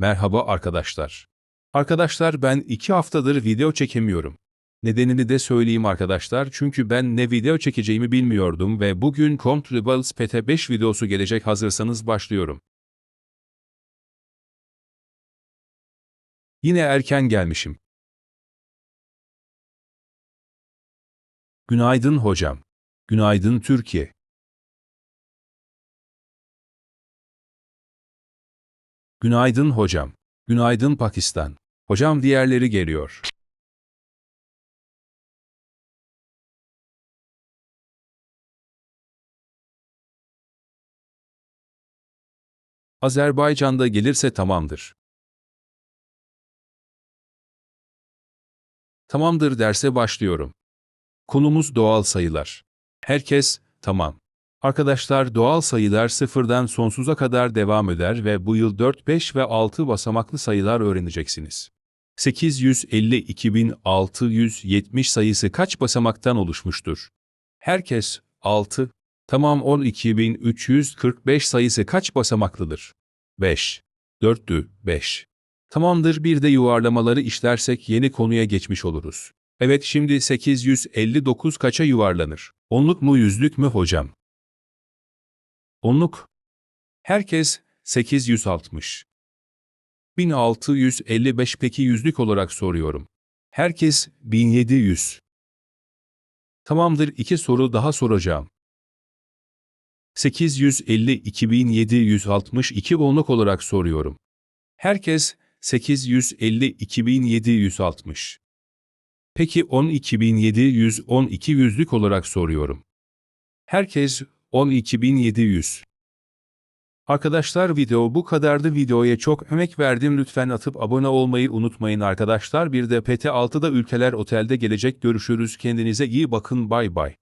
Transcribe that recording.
Merhaba arkadaşlar. Arkadaşlar ben iki haftadır video çekemiyorum. Nedenini de söyleyeyim arkadaşlar çünkü ben ne video çekeceğimi bilmiyordum ve bugün Comfortables PT5 videosu gelecek hazırsanız başlıyorum. Yine erken gelmişim. Günaydın hocam. Günaydın Türkiye. Günaydın hocam. Günaydın Pakistan. Hocam diğerleri geliyor. Azerbaycan'da gelirse tamamdır. Tamamdır derse başlıyorum. Konumuz doğal sayılar. Herkes, tamam. Arkadaşlar doğal sayılar sıfırdan sonsuza kadar devam eder ve bu yıl 4, 5 ve 6 basamaklı sayılar öğreneceksiniz. 852.670 sayısı kaç basamaktan oluşmuştur? Herkes, 6. Tamam 12.345 sayısı kaç basamaklıdır? 5. 4'tü, 5. Tamamdır bir de yuvarlamaları işlersek yeni konuya geçmiş oluruz. Evet şimdi 859 kaça yuvarlanır? Onluk mu yüzlük mü hocam? Onluk. Herkes 860. 1655 peki yüzlük olarak soruyorum. Herkes 1700. Tamamdır iki soru daha soracağım. 850-2762 onluk olarak soruyorum. Herkes 850-2760. Peki 12.712 yüzlük olarak soruyorum. Herkes 12.700. Arkadaşlar video bu kadardı. Videoya çok emek verdim. Lütfen atıp abone olmayı unutmayın arkadaşlar. Bir de PT6'da Ülkeler Otel'de gelecek görüşürüz. Kendinize iyi bakın. Bay bay.